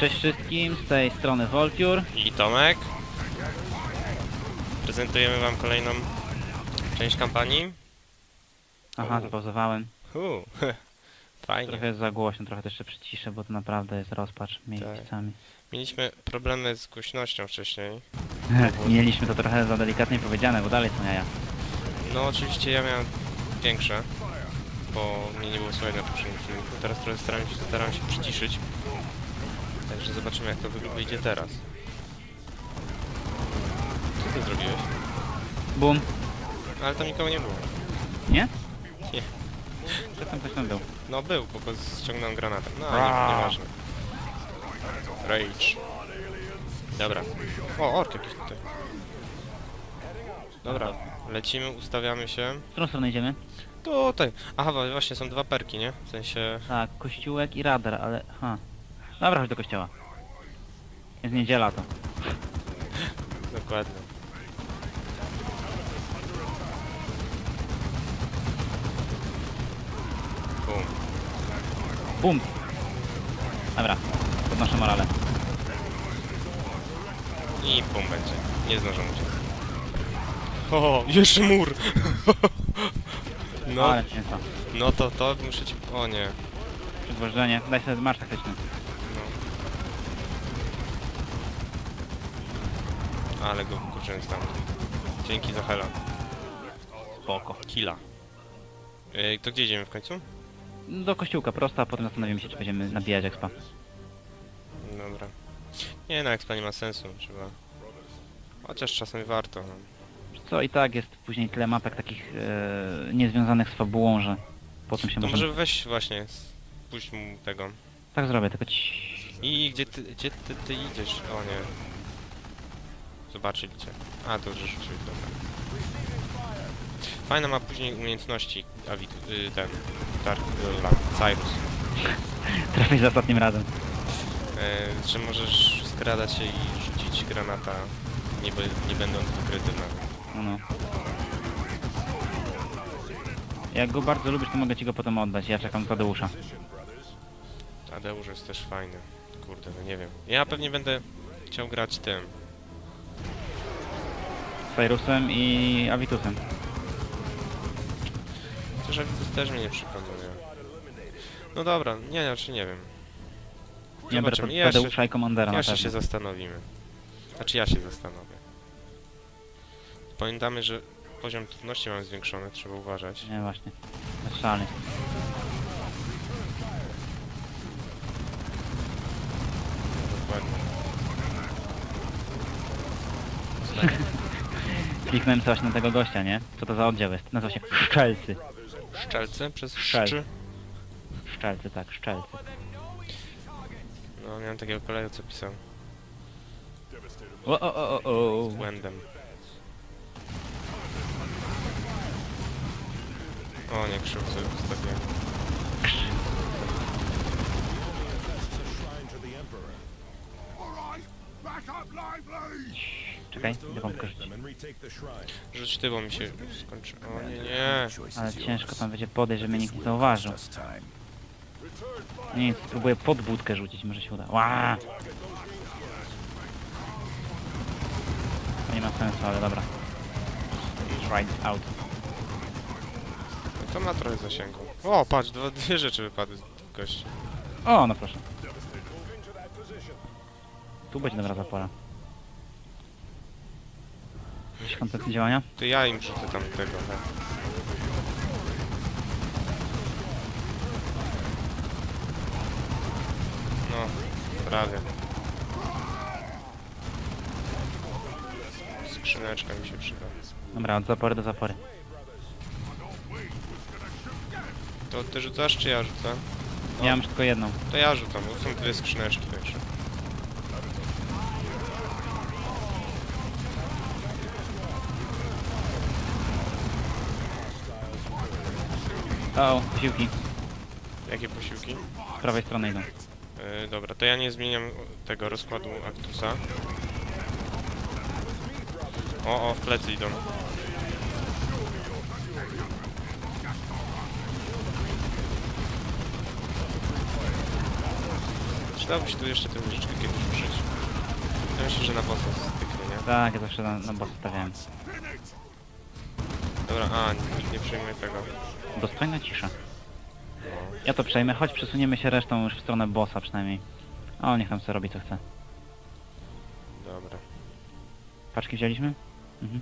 Cześć wszystkim, z tej strony Volture. i Tomek. Prezentujemy Wam kolejną część kampanii. Aha, zapauzowałem. Fajnie. Trochę jest za głośno, trochę też jeszcze przyciszę, bo to naprawdę jest rozpacz Tak. miejscami. Mieliśmy problemy z głośnością wcześniej. Mieliśmy to trochę za delikatnie powiedziane, bo dalej są jaja. No oczywiście ja miałem większe, bo mnie nie było słychać na poprzednim filmiku. Teraz trochę staram się, staram się przyciszyć. Także zobaczymy jak to wy- wyjdzie teraz. Co ty zrobiłeś? Bum. Ale tam nikogo nie było. Nie? Nie. Że tam ktoś tam był. No był, bo go ściągnąłem granatem. No, Ra. nie, nieważne. Rage. Dobra. O, ork jakiś tutaj. Dobra, lecimy, ustawiamy się. W którą stronę idziemy? Tutaj. Aha, wa- właśnie są dwa perki, nie? W sensie... Tak, kościółek i radar, ale... Ha. Dobra, chodź do kościoła. Jest niedziela to. Dokładnie. Bum. Bum! Dobra, podnoszę morale. I bum będzie. Nie zdążą uciec. O, jeszcze mur! No, Ale ciężko. no to, to muszę ci... O nie. Przyzwożenie. Daj sobie marsz taktyczny. No. Ale go kurczyłem tam. Dzięki za hela. Spoko. Killa. Ej, to gdzie idziemy w końcu? Do kościółka prosto, a potem zastanowimy się, czy będziemy nabijać expa. Dobra. Nie, na expa nie ma sensu, trzeba... Chociaż czasem warto, no. Co i tak jest później tyle mapek takich e, niezwiązanych z fabułą, że potem się To może weź właśnie, puść mu tego. Tak zrobię, tylko ci... I gdzie ty, gdzie ty, ty idziesz? O nie. Zobaczyli cię. A, to już rzuciłeś, dobra. Fajna ma później umiejętności, Avid, y, ten, Dark, y, Cyrus. Trafię za ostatnim razem. E, że możesz skradać się i rzucić granata, nie, nie będąc wykryty na... No, no. Jak go bardzo lubisz, to mogę ci go potem oddać. Ja czekam Tadeusza. Tadeusz jest też fajny. Kurde, no nie wiem. Ja pewnie będę chciał grać tym. Cyrusem i Avitusem. Chociaż Avitus też mnie nie przekonuje. No dobra, nie, znaczy nie wiem. Nie biorę Zobaczymy. Tadeusza i Komandera na jeszcze pewno. się zastanowimy. Znaczy ja się zastanowię. Pamiętamy, że poziom trudności mamy zwiększony, trzeba uważać. Nie, właśnie. Bezszalny. Dokładnie. Kliknąłem coś na tego gościa, nie? Co to za oddział jest? Nazywa się Szczelcy. Szczelce przez Szczel. szczy. Szczelcy, tak, Szczelcy. No, miałem takiego kolegę, co pisał O, o, o, o, o. z błędem. O, nie, krzyw sobie postawiłem. Czekaj, idę pompkę rzucić. Rzuć ty, bo mi się skończy. O nie, nie. Ale ciężko tam będzie podejść, żeby mnie nikt nie zauważył. Nic, spróbuję pod budkę rzucić, może się uda. Ła! To nie ma sensu, ale dobra. Try out. No to ma trochę zasięgu. O, patrz, dwa, dwie rzeczy wypadły z gości. O, no proszę. Tu będzie dobra zapora. Jakieś koncepcje działania? To ja im rzucę tam tego, tak. No, prawie. Skrzyneczka mi się przyda. Dobra, od zapory do zapory. To ty rzucasz, czy ja rzucę? Ja mam już tylko jedną. To ja rzucam, bo są dwie skrzyneczki także. O, posiłki. Jakie posiłki? Z prawej strony idą. Yy, dobra, to ja nie zmieniam tego rozkładu Actusa. O, o, w plecy idą. Przydałoby się tu jeszcze tę wieżyczkę kiedyś użyć. Ja myślę, że na bossa styknie, nie? Tak, ja zawsze na, na boss stawiałem. Dobra, a, nikt nie przejmuje tego. Dostojna cisza. No. Ja to przejmę, choć przesuniemy się resztą już w stronę bossa przynajmniej. O, niech tam sobie robi co chce. Dobra. Paczki wzięliśmy? Mhm.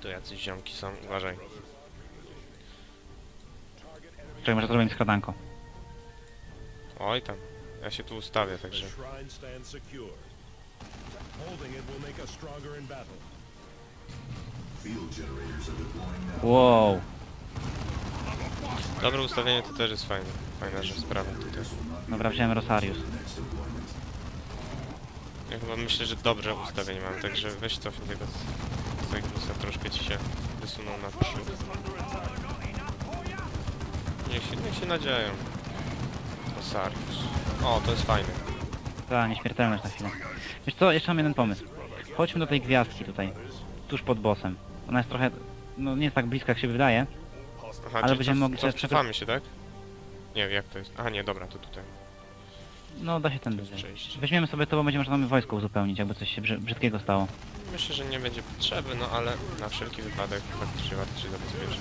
Tu jacyś ziomki są, uważaj. Czekaj, może zrobimy skradanko. Oj tam. Ja się tu ustawię, także. Wow. Dobre ustawienie to też jest fajne. Fajna rzecz, sprawa tutaj. Dobra, wziąłem Rosarius. Ja chyba myślę, że dobrze ustawienie mam, także weź cofnij tego Cyclusa, troszkę ci się wysunął naprzód. Niech się, niech się nadzieją. Osarius. O, to jest fajne. Ta, nieśmiertelność na chwilę. Wiesz co, jeszcze mam jeden pomysł. Chodźmy do tej gwiazdki tutaj. Tuż pod bossem. Ona jest trochę... No nie jest tak bliska jak się wydaje. Aha, Ale czyli będziemy cof- mogli cof- Cofamy się, tak? Nie wiem jak to jest. Aha, nie, dobra, to tutaj. No da się ten wyżej. Przejść. Weźmiemy sobie to, bo będzie można wojsko uzupełnić, jakby coś się brzy brzydkiego stało. Myślę, że nie będzie potrzeby, no ale na wszelki wypadek faktycznie warto się zabezpieczyć.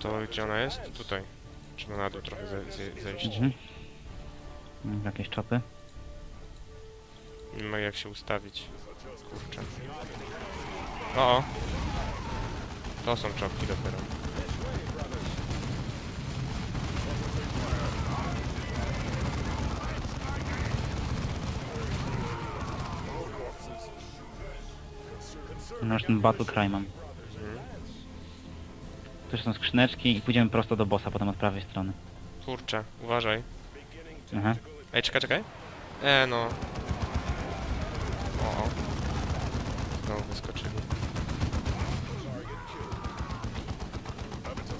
To gdzie ona jest? Tutaj. Trzeba na dół trochę ze, ze, zejść. Mhm. Mm, Jakieś czopy. Nie ma jak się ustawić. Kurczę. O, o. To są czopki dopiero. No już ten battle cry mam. Mhm. Tu są skrzyneczki i pójdziemy prosto do bossa, potem od prawej strony. Kurczę, uważaj. Aha. Ej, czekaj, czekaj. E, no. O, o. Znowu wyskoczyli.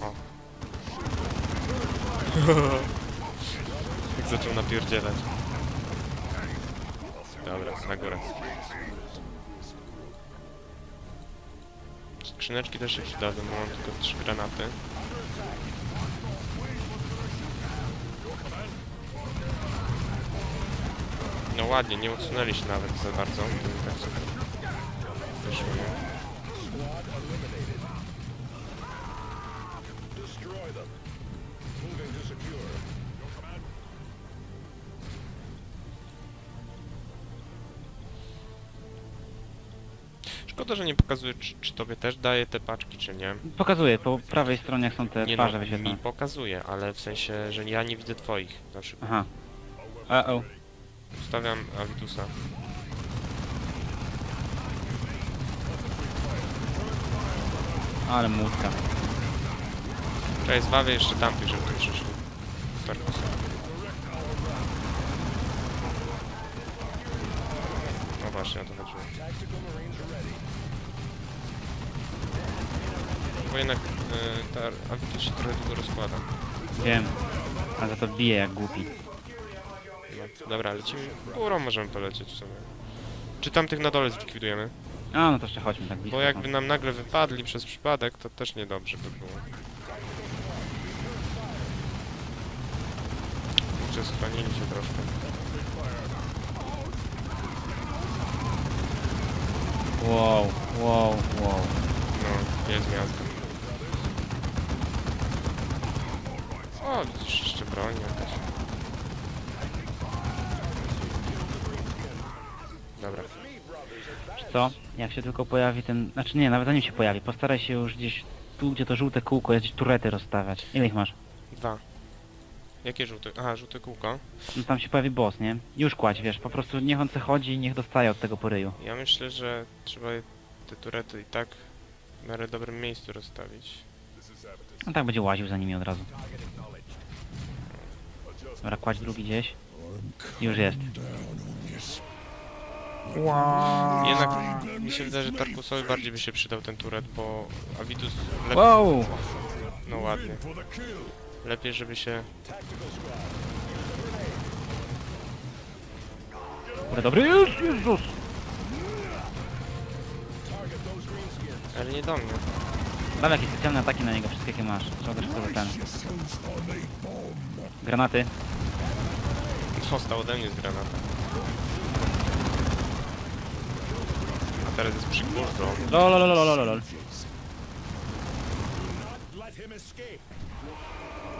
O. Jak zaczął napierdzielać. Dobra, na górę. Skrzyneczki też się przydadzą, bo mam tylko trzy granaty. No ładnie, nie odsunęli się nawet za bardzo. Szkoda, że nie pokazuje, czy, czy tobie też daje te paczki, czy nie. Pokazuję, po prawej stronie są te Nie twarze no, mi wyświetlone. pokazuje, ale w sensie, że ja nie widzę twoich. Na przykład Aha. Uh -oh. ustawiam Avitusa. Ale mutka. Cześć, zbawię jeszcze tamtych, żeby tu przyszli. No właśnie, o to chodziło. Bo jednak y, ta Avitus się trochę długo rozkłada. Wiem. A za to bije jak głupi. No, dobra, lecimy. Górą możemy polecieć w sumie. Czy tamtych na dole zlikwidujemy? A, no to jeszcze chodźmy tak blisko. Bo jakby nam nagle wypadli przez przypadek, to też niedobrze by było. Kurczę, schronili się troszkę. Wow, wow, wow. No, jest miasto. O, widzisz, jeszcze broń jakaś. Dobra. Wiesz co? Jak się tylko pojawi ten... Znaczy nie, nawet zanim się pojawi, postaraj się już gdzieś tu, gdzie to żółte kółko jest, gdzieś turety rozstawiać. Ile ich masz? Dwa. Jakie żółte? Aha, żółte kółko. No tam się pojawi boss, nie? Już kładź, wiesz, po prostu niech on se chodzi i niech dostaje od tego poryju. Ja myślę, że trzeba te turety i tak w miarę dobrym miejscu rozstawić. No tak będzie łaził za nimi od razu. Dobra, kładź drugi gdzieś. Już jest. Jednak mi się wydaje, że Tarkusowi bardziej by się przydał ten turet, bo Avitus lepiej... Wow! No ładnie. Lepiej, żeby się... Kurde, dobry jest, Jezus! Ale nie do mnie. Dam jakieś specjalne ataki na niego, wszystkie jakie masz. Trzeba też sobie ten. Granaty. Dostał ode mnie z granata. A teraz jest przy górze. Lolololololol. Let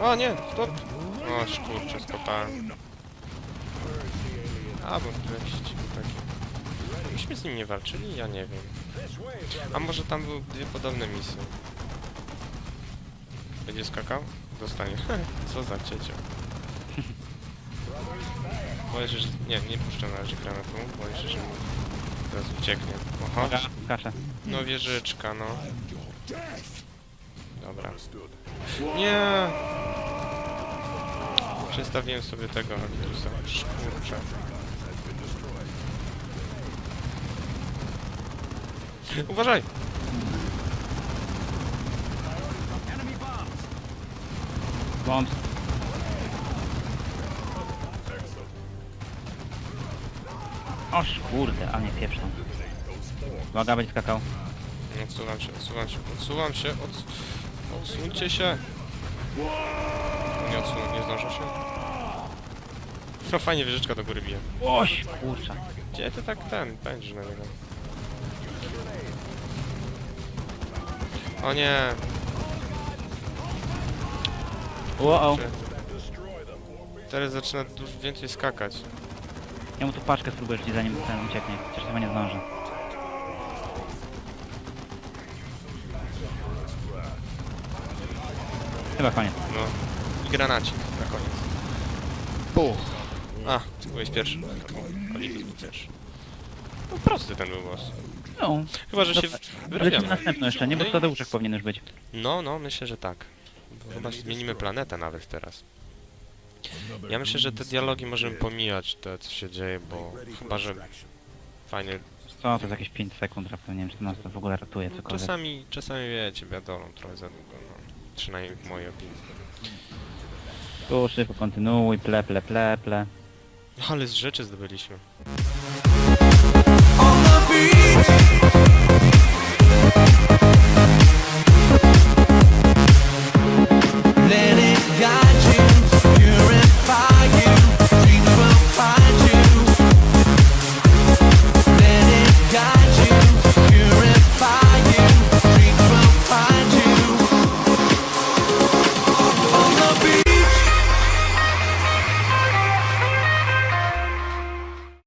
O nie, stop! O, kurczę, skopałem. A, bo tu jakiś dziwny taki. Myśmy z nim nie walczyli? Ja nie wiem. A może tam były dwie podobne misje? Będzie skakał? Dostanie. Co za ciecio. Boję się, że... Nie, nie puszczę na razie granatu. Boję się, że mi teraz ucieknie. Oho. Kaszę. No wieżyczka, no. Dobra. Nie! Przestawiłem sobie tego Agirusa. Kurczę. Uważaj! Bomb. Oż kurde, a nie pieprzą. Uwaga, będzie skakał. Odsuwam się, odsuwam się, odsuwam się, odsu... odsuńcie się! Nie odsunę, nie zdążę się. No fajnie wieżyczka do góry bije. Oś, kurczę. Gdzie ty tak ten pędzisz na niego? O nie! Wow. Czy... Teraz zaczyna dużo więcej skakać. Ja mu tu paczkę spróbuję rzucić zanim ten ucieknie. Chociaż chyba nie zdążę. Chyba koniec. No. I granacik na koniec. Puch. A, byłeś pierwszy. Oliwis był pierwszy. No prosty ten był boss. No. Chyba, że się Dobra, Lecimy wyrabiamy. następną jeszcze, nie? Bo No i- Tadeuszek powinien już być. No, no, myślę, że tak. Bo chyba zmienimy planetę nawet teraz. Ja myślę, że te dialogi możemy pomijać, te co się dzieje, bo chyba, że fajnie... Co, to jest jakieś 5 sekund, raptem nie wiem, czy nas to w ogóle ratuje cokolwiek. Czasami, czasami wiecie, wiadomo, trochę za długo, no. Przynajmniej w mojej opinii. Tu szybko kontynuuj, ple, ple, ple, ple. Ale z rzeczy zdobyliśmy. On the beach,